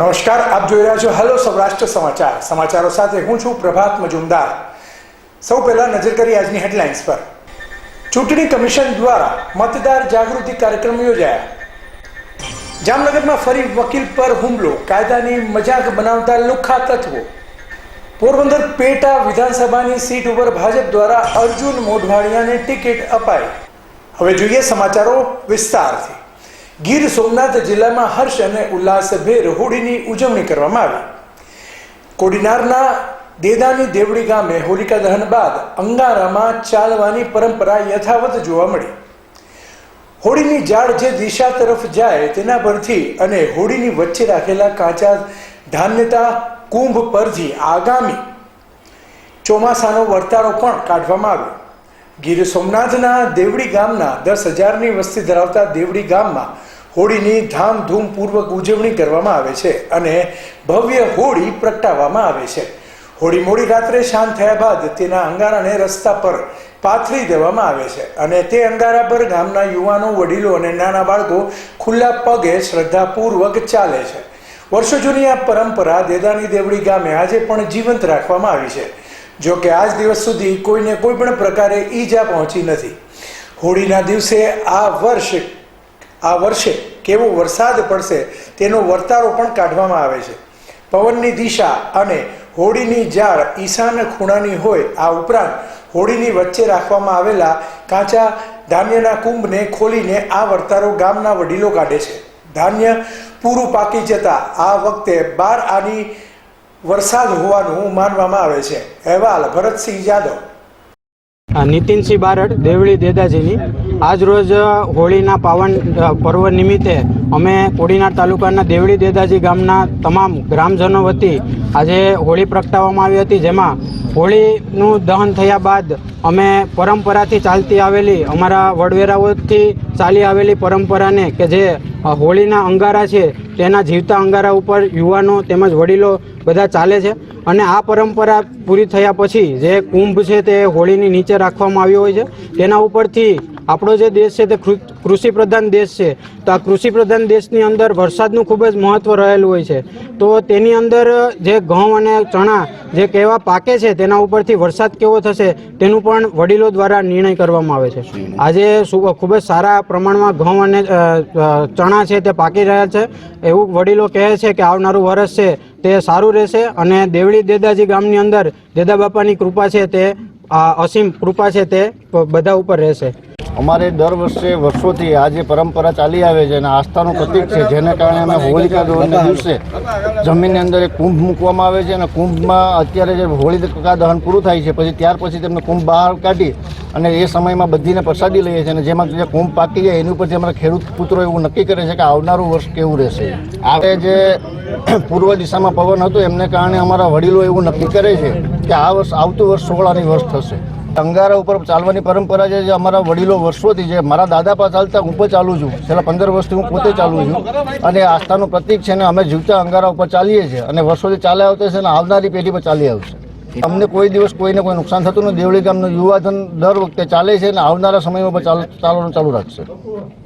નમસ્કાર, આપ જોઈ રહ્યા છો હેલો સૌરાષ્ટ્ર સમાચાર. સમાચારો સાથે હું છું પ્રભાત મજુમદાર. સૌ પહેલા નજર કરી આજની હેડલાઇન્સ પર. ચૂંટણી કમિશન દ્વારા મતદાર જાગૃતિ કાર્યક્રમ યોજાયા. જામનગરમાં ફરી વકીલ પર હુમલો, કાયદાની મજાક બનાવતા લુખ્ખા તત્વો. પોરબંદર પેટા વિધાનસભાની સીટ ઉપર ભાજપ દ્વારા અર્જુન મોઢવાડિયાને ટિકિટ અપાઈ. હવે જોઈએ સમાચારો વિસ્તારથી. ગીર સોમનાથ જિલ્લામાં હર્ષ અને ઉલ્લાસભેર હોળીની ઉજવણી કરવામાં આવી. કોડીનારના દેદાની દેવડી ગામે હોલિકા દહન બાદ અંગારામાં ચાલવાની પરંપરા યથાવત જોવા મળી. હોળીની ઝાડ જે દિશા તરફ જાય તેના પરથી અને હોળીની વચ્ચે રાખેલા કાચા ધાન્યતા કુંભ પરથી આગામી ચોમાસાનો વર્તારો પણ કાઢવામાં આવ્યો. ગીર સોમનાથના દેવડી ગામના દસ હજારની વસ્તી ધરાવતા દેવડી ગામમાં હોળીની ધામધૂમપૂર્વક ઉજવણી કરવામાં આવે છે અને ભવ્ય હોળી પ્રગટાવવામાં આવે છે. હોળી મોડી રાત્રે શાંત થયા બાદ તેના અંગારાને રસ્તા પર પાથરી દેવામાં આવે છે અને તે અંગારા પર ગામના યુવાનો, વડીલો અને નાના બાળકો ખુલ્લા પગે શ્રદ્ધાપૂર્વક ચાલે છે. વર્ષો જૂની આ પરંપરા દેદાની દેવડી ગામે આજે પણ જીવંત રાખવામાં આવી છે. જો કે આજ દિવસ સુધી કોઈને કોઈ પણ પ્રકારે ઈજા પહોંચી નથી. હોળીના દિવસે આ વર્ષ આ વર્ષે કેવો વરસાદ પડશે તેનો વર્તારો પણ કાઢવામાં આવે છે. પવનની દિશા અને હોળીની ઝાડ ઈશાન ખૂણાની હોય આ ઉપરાંત હોળીની વચ્ચે રાખવામાં આવેલા કાચા ધાન્યના કુંભને ખોલીને આ વર્તારો ગામના વડીલો કાઢે છે. ધાન્ય પૂરું પાકી જતા આ વખતે બાર આની વરસાદ હોવાનું માનવામાં આવે છે. અહેવાલ ભરતસિંહ જાદવ આ નીતિનસિંહ બારડ, દેવળી દેદાજીની. આજ રોજ હોળીના પાવન પર્વ નિમિત્તે અમે કોડીનાર તાલુકાના દેવળી દેદાજી ગામના તમામ ગ્રામજનો વતી આજે હોળી પ્રગટાવવામાં આવી હતી, જેમાં હોળીનું દહન થયા બાદ અમે પરંપરાથી ચાલતી આવેલી, અમારા વડવેરાઓથી ચાલી આવેલી પરંપરાને કે જે હોળીના અંગારા છે તેના જીવતા અંગારા ઉપર યુવાનો તેમજ વડીલો બધા ચાલે છે અને આ પરંપરા પૂરી થયા પછી જે કુંભ છે તે હોળીની નીચે રાખવામાં આવ્યો હોય છે. તેના ઉપરથી આપણો જે દેશ છે તે કૃષિ પ્રધાન દેશ છે. તો આ કૃષિ પ્રધાન દેશની અંદર વરસાદનું ખૂબ જ મહત્ત્વ રહેલું હોય છે. તો તેની અંદર જે ઘઉં અને ચણા જે કેવા પાકે છે તેના ઉપરથી વરસાદ કેવો થશે તેનું પણ વડીલો દ્વારા નિર્ણય કરવામાં આવે છે. આજે ખૂબ જ સારા પ્રમાણમાં ઘઉં અને ચણા છે તે પાકી રહ્યા છે. એવું વડીલો કહે છે કે આવનારું વરસ છે તે સારું રહેશે અને દેવળી દેદાજી ગામની અંદર દેદા બાપાની કૃપા છે તે અસીમ કૃપા છે તે બધા ઉપર રહેશે. અમારે દર વર્ષે વર્ષોથી આ જે પરંપરા ચાલી આવે છે અને આસ્થાનું પ્રતીક છે, જેને કારણે અમે હોલિકા દહનના દિવસે જમીનની અંદર એક કુંભ મૂકવામાં આવે છે અને કુંભમાં અત્યારે જે હોલિકા દહન પૂરું થાય છે, પછી ત્યાર પછી તેમને કુંભ બહાર કાઢી અને એ સમયમાં બધીને પ્રસાદી લઈએ છીએ અને જેમાં જે કુંભ પાકી જાય, એની ઉપરથી અમારા ખેડૂત પુત્રો એવું નક્કી કરે છે કે આવનારું વર્ષ કેવું રહેશે. આ જે પૂર્વ દિશામાં પવન હતું, એમને કારણે અમારા વડીલો એવું નક્કી કરે છે કે આ વર્ષ, આવતું વર્ષ સોળાની વર્ષ થશે. અંગારા ઉપર ચાલવાની પરંપરા છે જે અમારા વડીલો વર્ષોથી છે. મારા દાદા પાસે ચાલતા હું પણ ચાલું છું. છેલ્લા પંદર વર્ષથી હું પોતે ચાલું છું. અને આસ્થાનું પ્રતીક છે ને અમે જીવતા અંગારા ઉપર ચાલીએ છીએ. અને વર્ષોથી ચાલ્યા આવતા છે અને આવનારી પેઢી પર ચાલી આવશે. અમને કોઈ દિવસ કોઈને કોઈ નુકસાન થતું નથી. દેવળી ગામનું યુવાધન દર વખતે ચાલે છે અને આવનારા સમયમાં પણ ચાલવાનું ચાલુ રાખશે.